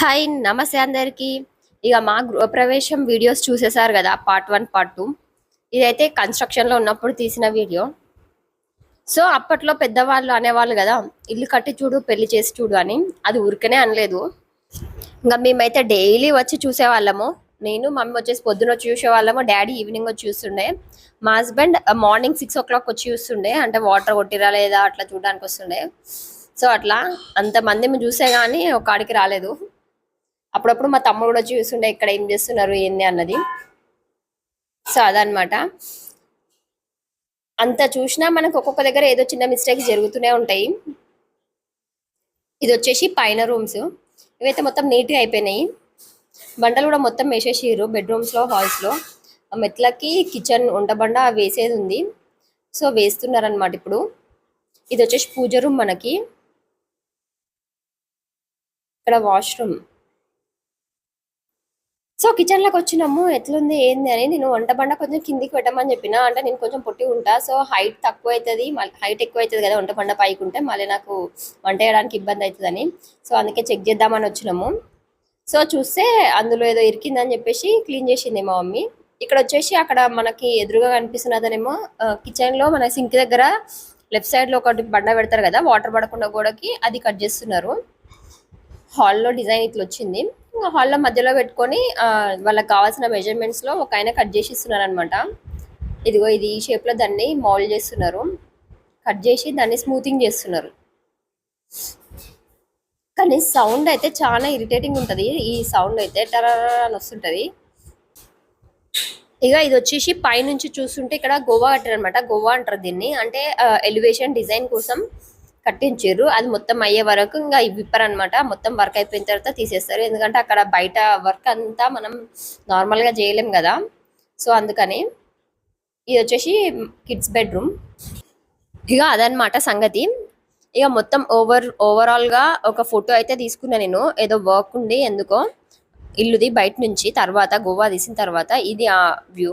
Hi నమస్తే అందరికీ. ఇక మా గృహప్రవేశం వీడియోస్ చూసేసారు కదా పార్ట్ వన్ పార్ట్ టూ. ఇదైతే కన్స్ట్రక్షన్లో ఉన్నప్పుడు తీసిన వీడియో. సో అప్పట్లో పెద్దవాళ్ళు అనేవాళ్ళు కదా ఇల్లు కట్టి చూడు పెళ్ళి చేసి చూడు అని. అది ఊరికనే అనలేదు. ఇంకా మేమైతే డైలీ వచ్చి చూసేవాళ్ళము. నేను మమ్మీ వచ్చేసి పొద్దున వచ్చి చూసేవాళ్ళము. డాడీ ఈవినింగ్ వచ్చి చూస్తుండే. మా husband morning six o'clock వచ్చి చూస్తుండే. అంటే వాటర్ కొట్టిరా లేదా అట్లా చూడడానికి వస్తుండే. సో అట్లా అంతమంది చూసే కానీ ఒక కాడికి రాలేదు. అప్పుడప్పుడు మా తమ్ముడు కూడా చూస్తుండే ఇక్కడ ఏం చేస్తున్నారు ఏంది అన్నది. సో అదనమాట అంత చూసినా మనకు ఒక్కొక్క దగ్గర ఏదో చిన్న మిస్టేక్ జరుగుతూనే ఉంటాయి. ఇది వచ్చేసి పైన రూమ్స్ ఇవైతే మొత్తం నీట్గా అయిపోయినాయి. బండలు కూడా మొత్తం వేసేసిర్రు బెడ్రూమ్స్లో హాల్స్లో మెట్లకి కిచెన్ వంటబండ వేసేది ఉంది. సో వేస్తున్నారనమాట ఇప్పుడు. ఇది వచ్చేసి పూజ రూమ్ మనకి. ఇక్కడ వాష్రూమ్ సో కిచెన్లోకి వచ్చినాము. ఎట్లుంది ఏంది అని నేను వంట బండ కొంచెం కిందికి పెట్టమని చెప్పిన. అంటే నేను కొంచెం పొట్టి ఉంటా. సో హైట్ తక్కువ అవుతుంది హైట్ ఎక్కువ అవుతుంది కదా వంట బండ పైకి ఉంటే మళ్ళీ నాకు వంట చేయడానికి ఇబ్బంది అవుతుందని సో అందుకే చెక్ చేద్దామని వచ్చినాము. సో చూస్తే అందులో ఏదో ఇరికిందని చెప్పేసి క్లీన్ చేసింది మా మమ్మీ. ఇక్కడ వచ్చేసి అక్కడ మనకి ఎదురుగా కనిపిస్తున్నదనేమో కిచెన్లో మన సింక్ దగ్గర లెఫ్ట్ సైడ్లో ఒకటి బండ పెడతారు కదా వాటర్ పడకుండా గోడకి అది కట్ చేస్తున్నారు. హాల్లో డిజైన్ ఇట్లా వచ్చింది. ఇంకా హాల్లో మధ్యలో పెట్టుకొని వాళ్ళకి కావాల్సిన మెజర్మెంట్స్లో ఒక ఆయన కట్ చేసి ఇస్తున్నారనమాట ఇదిగో ఇది ఈ షేప్లో దాన్ని మౌల్డ్ చేస్తున్నారు. కట్ చేసి దాన్ని స్మూతింగ్ చేస్తున్నారు. కానీ సౌండ్ అయితే చాలా ఇరిటేటింగ్ ఉంటుంది. ఈ సౌండ్ అయితే టరర్ అని వస్తుంటది. ఇక ఇది వచ్చేసి పైనుంచి చూస్తుంటే ఇక్కడ గోవా కట్టారు అనమాట గోవా అంటారు దీన్ని. అంటే ఎలివేషన్ డిజైన్ కోసం కట్టించారు అది మొత్తం అయ్యే వరకు ఇంకా విప్పర్ అనమాట మొత్తం వర్క్ అయిపోయిన తర్వాత తీసేస్తారు. ఎందుకంటే అక్కడ బయట వర్క్ అంతా మనం నార్మల్గా చేయలేం కదా. సో అందుకని ఇది వచ్చేసి కిడ్స్ బెడ్రూమ్. ఇక అదనమాట సంగతి. ఇక మొత్తం ఓవర్ ఓవరాల్గా ఒక ఫోటో అయితే తీసుకున్నా నేను. ఏదో వర్క్ ఉండి ఎందుకో. ఇల్లుది బయట నుంచి తర్వాత గోవా తీసిన తర్వాత ఇది ఆ వ్యూ.